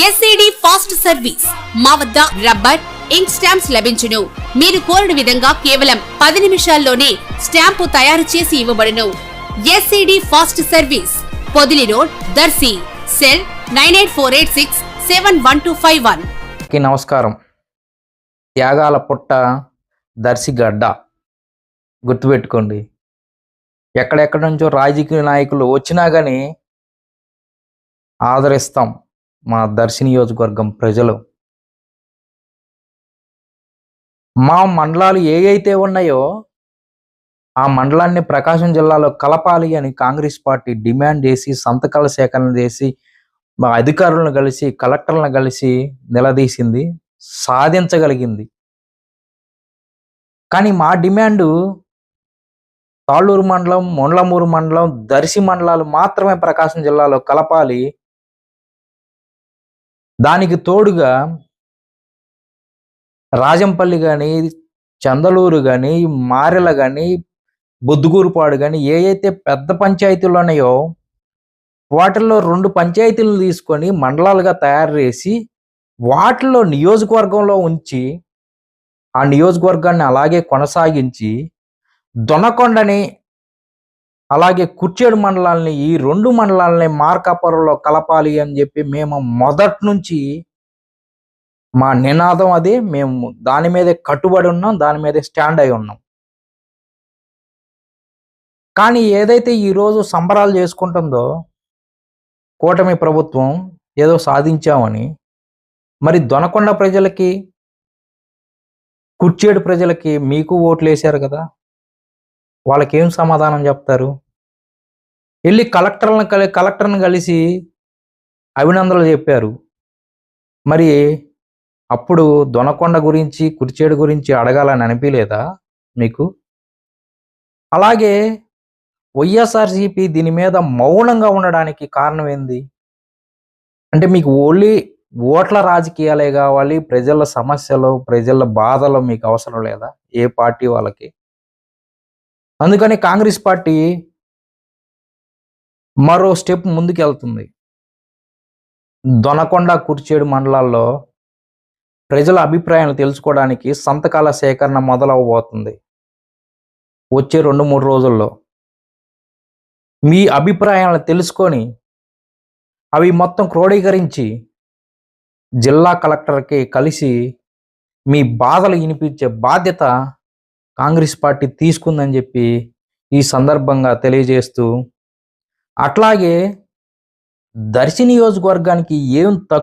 SAD fast service మా వద్ద rubber ఇంక్ stamps లభించును. మీరు కోరిన విధంగా కేవలం పది నిమిషాల్లోనే స్టాంపు తయారు చేసి ఇవ్వబడును. SED fast service Podili road Darsi. Cell nine eight four eight six seven one two five one. నమస్కారం. త్యాగాల పుట్ట దర్శిగడ్డ గుర్తుపెట్టుకోండి. ఎక్కడెక్కడి నుంచో రాజకీయ నాయకులు వచ్చినా కానీ ఆదరిస్తాం. మా దర్శి నియోజకవర్గం ప్రజలు. మా మండలాలు ఏవైతే ఉన్నాయో ఆ మండలాన్ని ప్రకాశం జిల్లాలో కలపాలి అని కాంగ్రెస్ పార్టీ డిమాండ్ చేసి సంతకాల సేకరణ చేసి మా అధికారులను కలిసి కలెక్టర్లను కలిసి నిలదీసింది సాధించగలిగింది. కానీ మా డిమాండు తాళ్ళూరు మండలం మొండ్లమూరు మండలం దర్శి మండలాలు మాత్రమే ప్రకాశం జిల్లాలో కలపాలి దానికి తోడుగా రాజంపల్లి కానీ చందలూరు కానీ మారెల కానీ బొద్దుగూరుపాడు కానీ ఏ అయితే పెద్ద పంచాయతీలు ఉన్నాయో వాటిల్లో రెండు పంచాయతీలను తీసుకొని మండలాలుగా తయారు చేసి వాటిలో నియోజకవర్గంలో ఉంచి ఆ నియోజకవర్గాన్ని అలాగే కొనసాగించి దొనకొండని అలాగే కుర్చేడు మండలాల్ని ఈ రెండు మండలాలని మార్కాపురంలో కలపాలి అని చెప్పి మేము మొదటి నుంచి మా నినాదం అదే. మేము దాని మీదే కట్టుబడి ఉన్నాం దాని మీదే స్టాండ్ అయి ఉన్నాం. కానీ ఏదైతే ఈరోజు సంబరాలు చేసుకుంటుందో కూటమి ప్రభుత్వం ఏదో సాధించామని మరి దొనకొండ ప్రజలకి కుర్చేడు ప్రజలకి మీకు ఓట్లు వేశారు కదా? వాళ్ళకి ఏం సమాధానం చెప్తారు? వెళ్ళి కలెక్టర్లను కలి కలెక్టర్ని కలిసి అభినందనలు చెప్పారు. మరి అప్పుడు దొనకొండ గురించి కుర్చేడు గురించి అడగాలని అనిపించలేదా మీకు? అలాగే వైఎస్ఆర్సిపి దీని మీద మౌనంగా ఉండడానికి కారణం ఏంది? అంటే మీకు ఓన్లీ ఓట్ల రాజకీయాలే కావాలి ప్రజల సమస్యలు ప్రజల బాధలు మీకు అవసరం లేదా? ఏ పార్టీ వాళ్ళకి? అందుకని కాంగ్రెస్ పార్టీ మరో స్టెప్ ముందుకెళ్తుంది. దొనకొండ కుర్చేడు మండలాల్లో ప్రజల అభిప్రాయాలు తెలుసుకోవడానికి సంతకాల సేకరణ మొదలవబోతుంది వచ్చే రెండు మూడు రోజుల్లో. మీ అభిప్రాయాలను తెలుసుకొని అవి మొత్తం క్రోడీకరించి జిల్లా కలెక్టర్కి కలిసి మీ బాధలు వినిపించే బాధ్యత కాంగ్రెస్ పార్టీ తీసుకుందని చెప్పి ఈ సందర్భంగా తెలియజేస్తూ అట్లాగే దర్శి నియోజకవర్గానికి ఏం తక్కువ